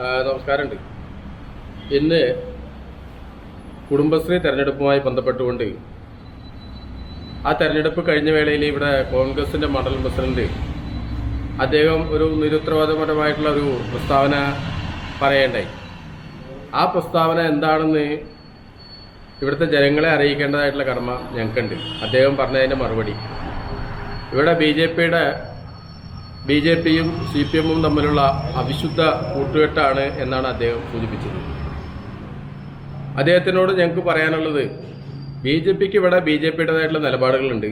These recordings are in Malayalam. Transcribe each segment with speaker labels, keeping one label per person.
Speaker 1: നമസ്കാരമുണ്ട്. ഇന്ന് കുടുംബശ്രീ തെരഞ്ഞെടുപ്പുമായി ബന്ധപ്പെട്ടുകൊണ്ട് ആ തെരഞ്ഞെടുപ്പ് കഴിഞ്ഞ വേളയിൽ ഇവിടെ കോൺഗ്രസിന്റെ മണ്ഡലം പ്രസിഡന്റ് അദ്ദേഹം ഒരു നിരുത്തരവാദപരമായിട്ടുള്ള ഒരു പ്രസ്താവന പറയേണ്ടായി. ആ പ്രസ്താവന എന്താണെന്ന് ഇവിടുത്തെ ജനങ്ങളെ അറിയിക്കേണ്ടതായിട്ടുള്ള കടമ ഞങ്ങൾക്കുണ്ട്. അദ്ദേഹം പറഞ്ഞതിന്റെ മറുപടി. ഇവിടെ ബി ജെ പിയുടെ ബി ജെ പിയും സി പി എമ്മും തമ്മിലുള്ള അവിശുദ്ധ കൂട്ടുകെട്ടാണ് എന്നാണ് അദ്ദേഹം സൂചിപ്പിച്ചത്. അദ്ദേഹത്തിനോട് ഞങ്ങൾക്ക് പറയാനുള്ളത് ബി ജെ പിക്ക് ഇവിടെ ബി ജെ പിയുടേതായിട്ടുള്ള നിലപാടുകളുണ്ട്.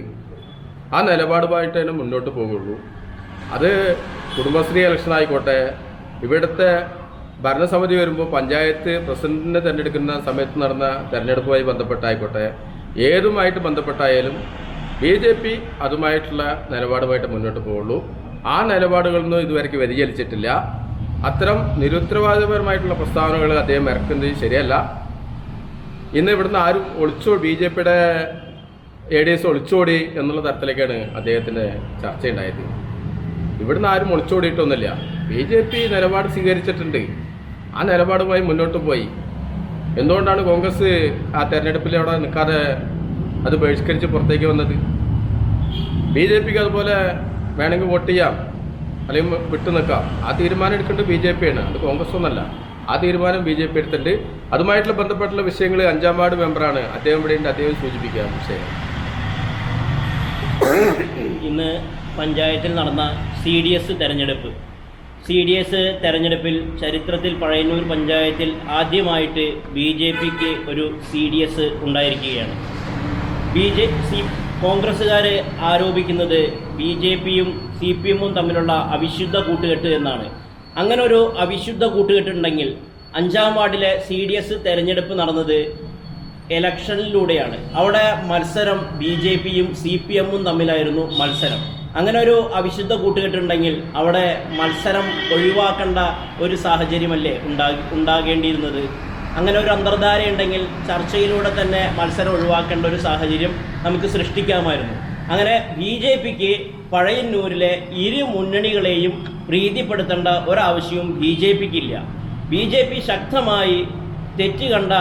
Speaker 1: ആ നിലപാടുമായിട്ട് തന്നെ മുന്നോട്ട് പോകുള്ളൂ. അത് കുടുംബശ്രീ ഇലക്ഷൻ ആയിക്കോട്ടെ ഇവിടുത്തെ ഭരണസമിതി വരുമ്പോൾ പഞ്ചായത്ത് പ്രസിഡന്റിനെ തിരഞ്ഞെടുക്കുന്ന സമയത്ത് നടന്ന തെരഞ്ഞെടുപ്പുമായി ബന്ധപ്പെട്ടായിക്കോട്ടെ ഏതുമായിട്ട് ബന്ധപ്പെട്ടായാലും ബി ജെ പി അതുമായിട്ടുള്ള നിലപാടുമായിട്ട് മുന്നോട്ട് പോകുള്ളൂ. ആ നിലപാടുകളൊന്നും ഇതുവരെ വ്യതിചലിച്ചിട്ടില്ല. അത്തരം നിരുത്തരവാദപരമായിട്ടുള്ള പ്രസ്താവനകൾ അദ്ദേഹം ഇറക്കുന്നത് ശരിയല്ല. ഇന്ന് ഇവിടുന്ന് ആരും ഒളിച്ചോ ബി ജെ പിയുടെ എ ഡി എസ് ഒളിച്ചോടി എന്നുള്ള തരത്തിലേക്കാണ് അദ്ദേഹത്തിന്റെ ചർച്ചയുണ്ടായത് ഇവിടുന്ന് ആരും ഒളിച്ചോടിയിട്ടൊന്നുമില്ല. ബി ജെ പി നിലപാട് സ്വീകരിച്ചിട്ടുണ്ട്. ആ നിലപാടുമായി മുന്നോട്ട് പോയി. എന്തുകൊണ്ടാണ് കോൺഗ്രസ് ആ തെരഞ്ഞെടുപ്പിൽ അവിടെ നിൽക്കാതെ അത് ബഹിഷ്കരിച്ച് പുറത്തേക്ക് വന്നത്? ബി ജെ പിക്ക് അതുപോലെ വേണമെങ്കിൽ വോട്ട് ചെയ്യാം. അല്ലെങ്കിൽ വിട്ടു നിൽക്കാം. ആ തീരുമാനം എടുക്കേണ്ടത് ബി ജെ പിയാണ് അത് കോൺഗ്രസ് ഒന്നല്ല. ആ തീരുമാനം ബി ജെ പി എടുത്തിട്ടുണ്ട്. അതുമായിട്ടുള്ള ബന്ധപ്പെട്ടുള്ള വിഷയങ്ങൾ അഞ്ചാം വാർഡ് മെമ്പറാണ് അദ്ദേഹം ഇവിടെ ഉണ്ട്. അദ്ദേഹം സൂചിപ്പിക്കുക വിഷയം.
Speaker 2: ഇന്ന് പഞ്ചായത്തിൽ നടന്ന സി ഡി എസ് തെരഞ്ഞെടുപ്പ്. സി ഡി എസ് തെരഞ്ഞെടുപ്പിൽ ചരിത്രത്തിൽ പഴയന്നൂർ പഞ്ചായത്തിൽ ആദ്യമായിട്ട് ബി ജെ പിക്ക് ഒരു സി ഡി എസ് ഉണ്ടായിരിക്കുകയാണ്. ബി ജെ സി കോൺഗ്രസ്സുകാർ ആരോപിക്കുന്നത് ബി ജെ പിയും സി പി എമ്മും തമ്മിലുള്ള അവിശുദ്ധ കൂട്ടുകെട്ട് എന്നാണ്. അങ്ങനെ ഒരു അവിശുദ്ധ കൂട്ടുകെട്ടുണ്ടെങ്കിൽ അഞ്ചാം വാർഡിലെ സി ഡി എസ് തെരഞ്ഞെടുപ്പ് നടന്നത് ഇലക്ഷനിലൂടെയാണ്. അവിടെ മത്സരം ബി ജെ പിയും സി പി എമ്മും തമ്മിലായിരുന്നു മത്സരം. അങ്ങനെ ഒരു അവിശുദ്ധ കൂട്ടുകെട്ടുണ്ടെങ്കിൽ അവിടെ മത്സരം ഒഴിവാക്കേണ്ട ഒരു സാഹചര്യമല്ലേ ഉണ്ടാ ഉണ്ടാകേണ്ടിയിരുന്നത്? അങ്ങനെ ഒരു അന്തർധാരയുണ്ടെങ്കിൽ ചർച്ചയിലൂടെ തന്നെ മത്സരം ഒഴിവാക്കേണ്ട ഒരു സാഹചര്യം നമുക്ക് സൃഷ്ടിക്കാമായിരുന്നു. അങ്ങനെ ബി ജെ പിക്ക് പഴയന്നൂരിലെ ഇരു മുന്നണികളെയും പ്രീതിപ്പെടുത്തേണ്ട ഒരാവശ്യവും ബി ജെ പിക്കില്ല. ബി ജെ പി ശക്തമായി തെറ്റ് കണ്ട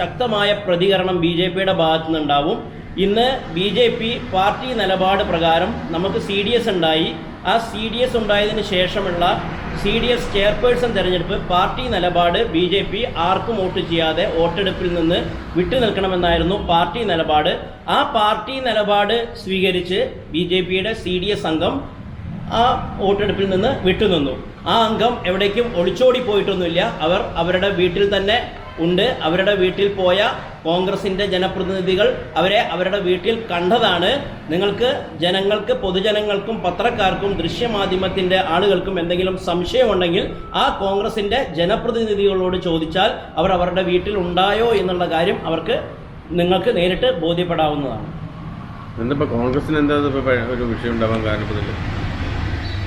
Speaker 2: ശക്തമായ പ്രതികരണം ബി ജെ പിയുടെ ഭാഗത്തു നിന്നുണ്ടാവും ഇന്ന് ബി ജെ പി പാർട്ടി നിലപാട് പ്രകാരം നമുക്ക് സി ഡി എസ് ഉണ്ടായി. ആ സി ഡി എസ് ഉണ്ടായതിനു ശേഷമുള്ള സി ഡി എസ് ചെയർപേഴ്സൺ തെരഞ്ഞെടുപ്പ് പാർട്ടി നിലപാട് ബി ജെ പി ആർക്കും വോട്ട് ചെയ്യാതെ വോട്ടെടുപ്പിൽ നിന്ന് വിട്ടുനിൽക്കണമെന്നായിരുന്നു പാർട്ടി നിലപാട്. ആ പാർട്ടി നിലപാട് സ്വീകരിച്ച് ബി ജെ പിയുടെ സി ഡി എസ് അംഗം ആ വോട്ടെടുപ്പിൽ നിന്ന് വിട്ടുനിന്നു ആ അംഗം എവിടേക്കും ഒളിച്ചോടി പോയിട്ടൊന്നുമില്ല അവർ അവരുടെ വീട്ടിൽ തന്നെ ഉണ്ട്. അവരുടെ വീട്ടിൽ പോയ കോൺഗ്രസിന്റെ ജനപ്രതിനിധികൾ അവരെ അവരുടെ വീട്ടിൽ കണ്ടതാണ്. നിങ്ങൾക്ക് ജനങ്ങൾക്ക് പൊതുജനങ്ങൾക്കും പത്രക്കാർക്കും ദൃശ്യമാധ്യമത്തിന്റെ ആളുകൾക്കും എന്തെങ്കിലും സംശയമുണ്ടെങ്കിൽ ആ കോൺഗ്രസിന്റെ ജനപ്രതിനിധികളോട് ചോദിച്ചാൽ അവർ അവരുടെ വീട്ടിൽ ഉണ്ടായോ എന്നുള്ള കാര്യം അവർക്ക് നിങ്ങൾക്ക് നേരിട്ട് ബോധ്യപ്പെടാവുന്നതാണ്.
Speaker 1: കോൺഗ്രസിന് എന്താ ഒരു വിഷയം ഉണ്ടാവാൻ കാരണപ്പെടില്ല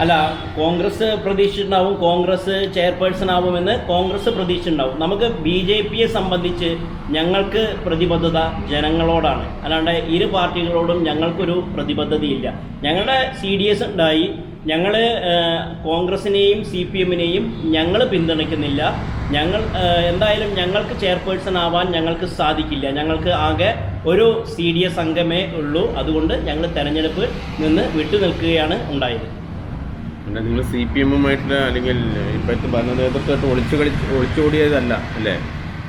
Speaker 2: അല്ല കോൺഗ്രസ് പ്രതീക്ഷിച്ചിട്ടുണ്ടാവും കോൺഗ്രസ് ചെയർപേഴ്സൺ ആവുമെന്ന് കോൺഗ്രസ് പ്രതീക്ഷിച്ചിട്ടുണ്ടാവും. നമുക്ക് ബി ജെ പിയെ സംബന്ധിച്ച് ഞങ്ങൾക്ക് പ്രതിബദ്ധത ജനങ്ങളോടാണ്. അല്ലാണ്ട് ഇരു പാർട്ടികളോടും ഞങ്ങൾക്കൊരു പ്രതിബദ്ധതയില്ല. ഞങ്ങളുടെ സി ഡി എസ് ഉണ്ടായി. ഞങ്ങൾ കോൺഗ്രസിനെയും സി പി എമ്മിനെയും ഞങ്ങൾ പിന്തുണയ്ക്കുന്നില്ല. ഞങ്ങൾ എന്തായാലും ഞങ്ങൾക്ക് ചെയർപേഴ്സൺ ആവാൻ ഞങ്ങൾക്ക് സാധിക്കില്ല. ഞങ്ങൾക്ക് ആകെ ഒരു സി ഡി എസ് അംഗമേ ഉള്ളൂ. അതുകൊണ്ട് ഞങ്ങൾ തെരഞ്ഞെടുപ്പ് നിന്ന് വിട്ടുനിൽക്കുകയാണ് ഉണ്ടായത്.
Speaker 1: പിന്നെ നിങ്ങൾ സി പി എമ്മുമായിട്ടുള്ള അല്ലെങ്കിൽ ഇപ്പോഴത്തെ ഭരണ നേതൃത്വമായിട്ട് ഒളിച്ചു കളി ഒളിച്ചോടിയതല്ല അല്ലേ?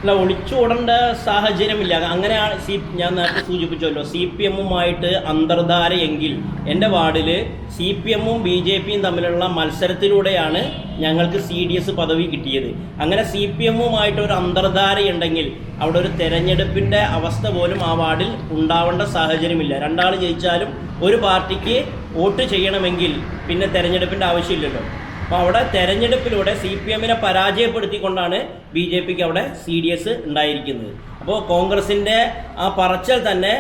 Speaker 2: അല്ല ഒളിച്ചോടേണ്ട സാഹചര്യമില്ല. അങ്ങനെയാണ് സി ഞാൻ നേരത്തെ സൂചിപ്പിച്ചല്ലോ സി പി എമ്മുമായിട്ട് അന്തർധാരയെങ്കിൽ എന്റെ വാർഡിൽ സി പി എമ്മും ബി ജെ പിയും തമ്മിലുള്ള മത്സരത്തിലൂടെയാണ് ഞങ്ങൾക്ക് സി ഡി എസ് പദവി കിട്ടിയത്. അങ്ങനെ സി പി എമ്മുമായിട്ട് ഒരു അന്തർധാരയുണ്ടെങ്കിൽ അവിടെ ഒരു തെരഞ്ഞെടുപ്പിന്റെ അവസ്ഥ പോലും ആ വാർഡിൽ ഉണ്ടാവേണ്ട സാഹചര്യമില്ല. രണ്ടാൾ ജയിച്ചാലും ഒരു പാർട്ടിക്ക് വോട്ട് ചെയ്യണമെങ്കിൽ പിന്നെ തെരഞ്ഞെടുപ്പിന്റെ ആവശ്യമില്ലല്ലോ. അപ്പോൾ അവിടെ തെരഞ്ഞെടുപ്പിലൂടെ സി പി എമ്മിനെ പരാജയപ്പെടുത്തിക്കൊണ്ടാണ് ബി ജെ പിക്ക് അവിടെ സി ഡി എസ് ഉണ്ടായിരിക്കുന്നത്. അപ്പോൾ കോൺഗ്രസിന്റെ ആ പറച്ചൽ തന്നെ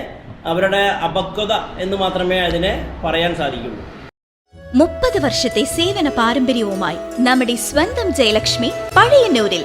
Speaker 2: അവരുടെ അപക്വത എന്ന് മാത്രമേ അതിനെ പറയാൻ സാധിക്കുള്ളൂ
Speaker 3: മുപ്പത് വർഷത്തെ സേവന പാരമ്പര്യവുമായി നമ്മുടെ സ്വന്തം ജയലക്ഷ്മി പഴയന്നൂരിൽ